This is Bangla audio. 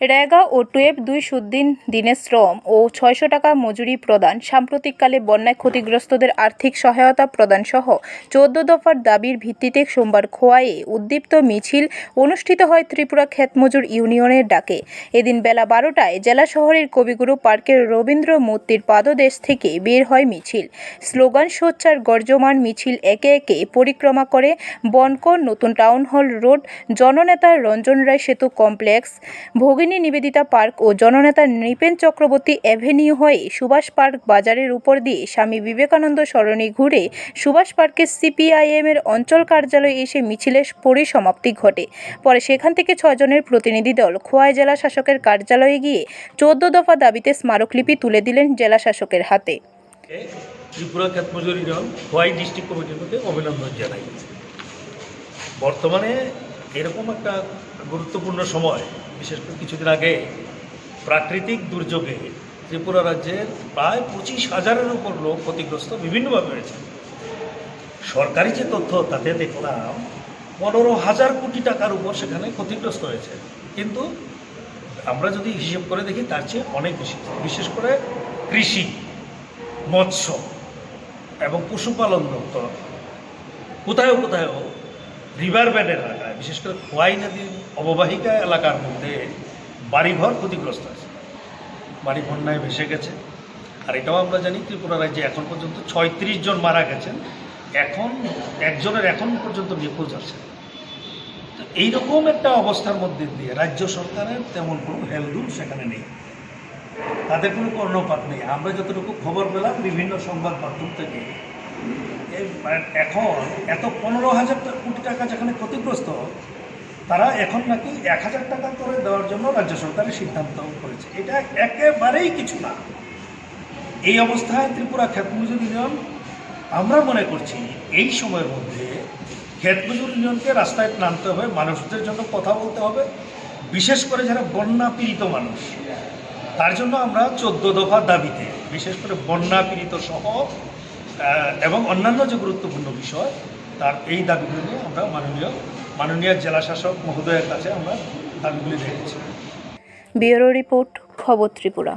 রেগা ও টুয়েব দুই সুদিন দিনের শ্রম ও ছয়শো টাকা মজুরি প্রদান, সাম্প্রতিককালে বন্যায় ক্ষতিগ্রস্তদের আর্থিক সহায়তা প্রদান সহ চোদ্দ দফার দাবির ভিত্তিতে সোমবার খোয়াইয়ে উদ্দীপ্ত মিছিল অনুষ্ঠিত হয় ত্রিপুরা ক্ষেতমজুর ইউনিয়নের ডাকে। এদিন বেলা বারোটায় জেলা শহরের কবিগুরু পার্কের রবীন্দ্র মূর্তির পাদদেশ থেকে বের হয় মিছিল। স্লোগান, সোচ্চার, গর্জমান মিছিল একে একে পরিক্রমা করে বনকর নতুন টাউন হল রোড। জননেতা রঞ্জন রায় সেতু কমপ্লেক্স, ভগিনী নিবেদিতা পার্ক ও জননেতা নৃপেন চক্রবর্তী অ্যাভিনিউ হয়ে সুভাষ পার্ক বাজারের উপর দিয়ে স্বামী বিবেকানন্দ সরণি ঘুরে সুভাষ পার্কের সিপিআইএম এর অঞ্চল কার্যালয়ে এসে মিছিলের পরিসমাপ্তি ঘটে। পরে সেখান থেকে ছয়জনের প্রতিনিধি দল খোয়াই জেলা শাসকের কার্যালয়ে গিয়ে চোদ্দ দফা দাবিতে স্মারকলিপি তুলে দিলেন জেলা শাসকের হাতে। ত্রিপুরা খোয়াই ডিস্ট্রিক্ট কমিটির অভিনন্দন জানাই। বর্তমানে এরকম একটা গুরুত্বপূর্ণ সময়, বিশেষ করে কিছুদিন আগে, প্রাকৃতিক দুর্যোগে ত্রিপুরা রাজ্যের প্রায় পঁচিশ হাজারের উপর লোক ক্ষতিগ্রস্ত বিভিন্নভাবে হয়েছে। সরকারি যে তথ্য, তাতে দেখলাম পনেরো হাজার কোটি টাকার উপর সেখানে ক্ষতিগ্রস্ত হয়েছে। কিন্তু আমরা যদি হিসেব করে দেখি, তার চেয়ে অনেক বেশি। বিশেষ করে কৃষি, মৎস্য এবং পশুপালন দপ্তর। কোথায় কোথায় রিভার ব্যান্ডের এলাকায় বিশেষ করে খোয়াই নদীর অববাহিকা এলাকার মধ্যে বাড়িঘর ক্ষতিগ্রস্ত আছে। বাড়ি বন্যায় ভেসে গেছে। আর এটাও আমরা জানি ত্রিপুরা রাজ্যে এখন পর্যন্ত ছয়ত্রিশ জন মারা গেছেন। এখন একজনের এখন পর্যন্ত নিখোঁজ আছে। তো এইরকম একটা অবস্থার মধ্যে দিয়ে রাজ্য সরকারের তেমন কোনো হেলদুল সেখানে নেই। তাদের কোনো কর্ণপাত নেই। আমরা যতটুকু খবর পেলাম, বিভিন্ন সংবাদ মাধ্যম থেকে এই এখন এত পনেরো হাজার টাকা যেখানে ক্ষতিগ্রস্ত, তারা এখন নাকি এক হাজার টাকা করে দেওয়ার জন্য রাজ্য সরকারের সিদ্ধান্ত করেছে। এটা একেবারেই কিছু না। এই অবস্থায় ত্রিপুরা ক্ষেতমজুর ইউনিয়ন, আমরা মনে করছি এই সময়ের মধ্যে ক্ষেতমজুর ইউনিয়নকে রাস্তায় নামতে হবে, মানুষদের জন্য কথা বলতে হবে, বিশেষ করে যারা বন্যা পীড়িত মানুষ। তার জন্য আমরা চোদ্দ দফা দাবিতে, বিশেষ করে বন্যা পীড়িত সহ এবং অন্যান্য যে গুরুত্বপূর্ণ বিষয় তার এই দাবিগুলো নিয়ে আমরা মাননীয় মাননীয় জেলাশাসক মহোদয়ের কাছে আমরা দাবিগুলি রেখেছি। ব্যুরো রিপোর্ট, খবর ত্রিপুরা।